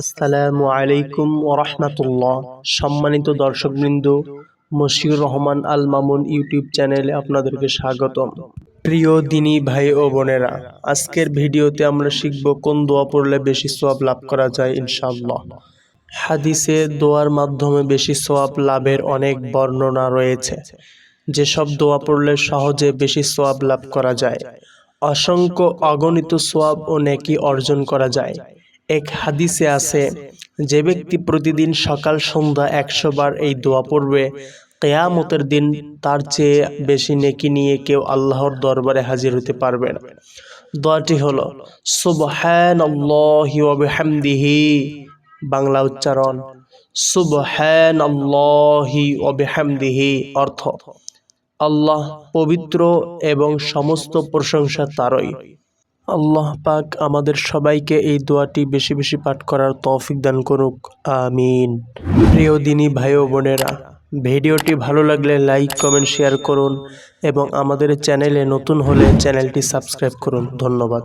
আসসালামু আলাইকুম ওরহমতুল্লাহ। সম্মানিত দর্শকবৃন্দ, মশিউর রহমান আল মামুন ইউটিউব চ্যানেলে আপনাদেরকে স্বাগতম। প্রিয় দিনী ভাই ও বোনেরা, আজকের ভিডিওতে আমরা শিখব কোন দোয়া পড়লে বেশি সোয়াব লাভ করা যায় ইনশাআল্লাহ। হাদিসে দোয়ার মাধ্যমে বেশি সোয়াব লাভের অনেক বর্ণনা রয়েছে। যেসব দোয়া পড়লে সহজে বেশি সোয়াব লাভ করা যায়, অসংখ্য অগণিত সোয়াব ও নেকি অর্জন করা যায়। এক হাদিসে আছে, যে ব্যক্তি প্রতিদিন সকাল, সন্ধ্যা একশো বার এই দোয়া পড়বে, কেয়ামতের দিন তার চেয়ে বেশি নেকি নিয়ে কেউ আল্লাহর দরবারে হাজির হতে পারবে না। দোয়াটি হলো বিহামদিহি, বাংলা উচ্চারণ বিহামদিহি অর্থ, আল্লাহ পবিত্র এবং সমস্ত প্রশংসা তারই। আল্লাহ পাক আমাদের সবাইকে এই দোয়াটি বেশি বেশি পাঠ করার তৌফিক দান করুক। আমিন। প্রিয় দিনী ভাই ও বোনেরা, ভিডিওটি ভালো লাগলে লাইক, কমেন্ট, শেয়ার করুন এবং আমাদের চ্যানেলে নতুন হলে চ্যানেলটি সাবস্ক্রাইব করুন। ধন্যবাদ।